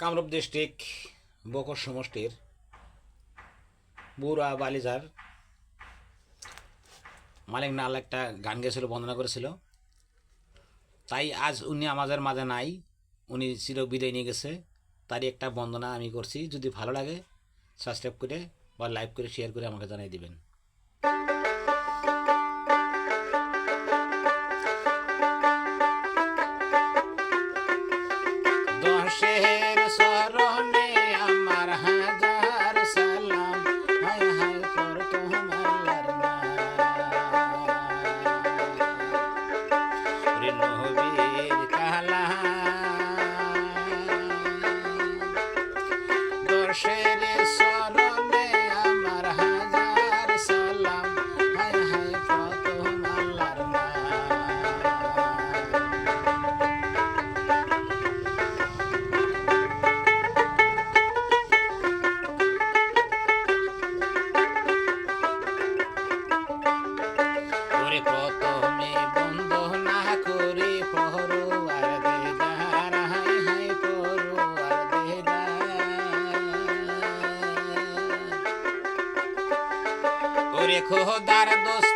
Kamrup district Bakr সমষ্টির বুড়া বালিজার মালিক নাল একটা গান গেছিল বন্দনা করেছিল। তাই আজ উনি আমাদের মাঝে নাই, উনি ছিল বিদায় নিয়ে গেছে। তারই একটা বন্দনা আমি করছি। যদি ভালো লাগে সাবস্ক্রাইব করে বা লাইভ করে শেয়ার করে আমাকে জানিয়ে দিবেন। নহবি Beco rodara dos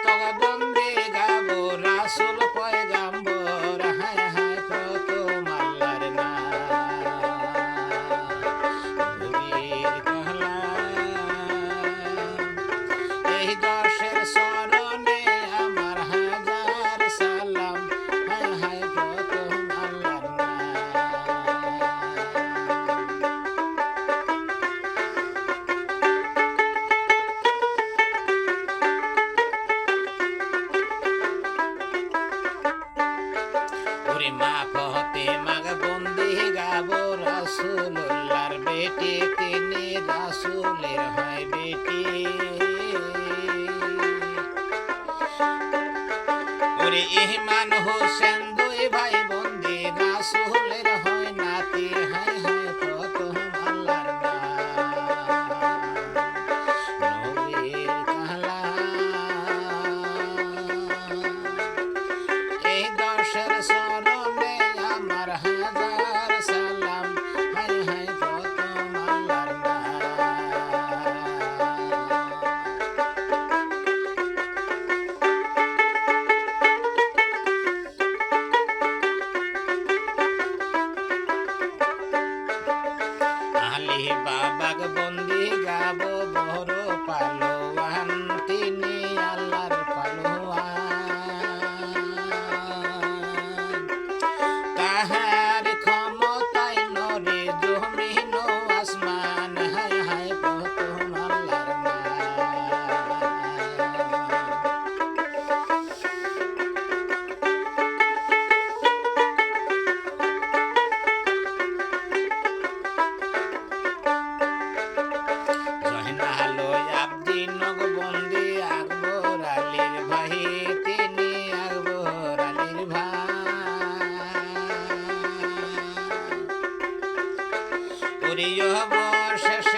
করে ইহমান হোসেন, দুই ভাই বন্দি রাসুলের হয় নাতি। হায় হায়, কত আল্লাহর নবীর কালা এই দশের বাবাগ বন্দি গাব বড় পালো। প্রিয় বশেষ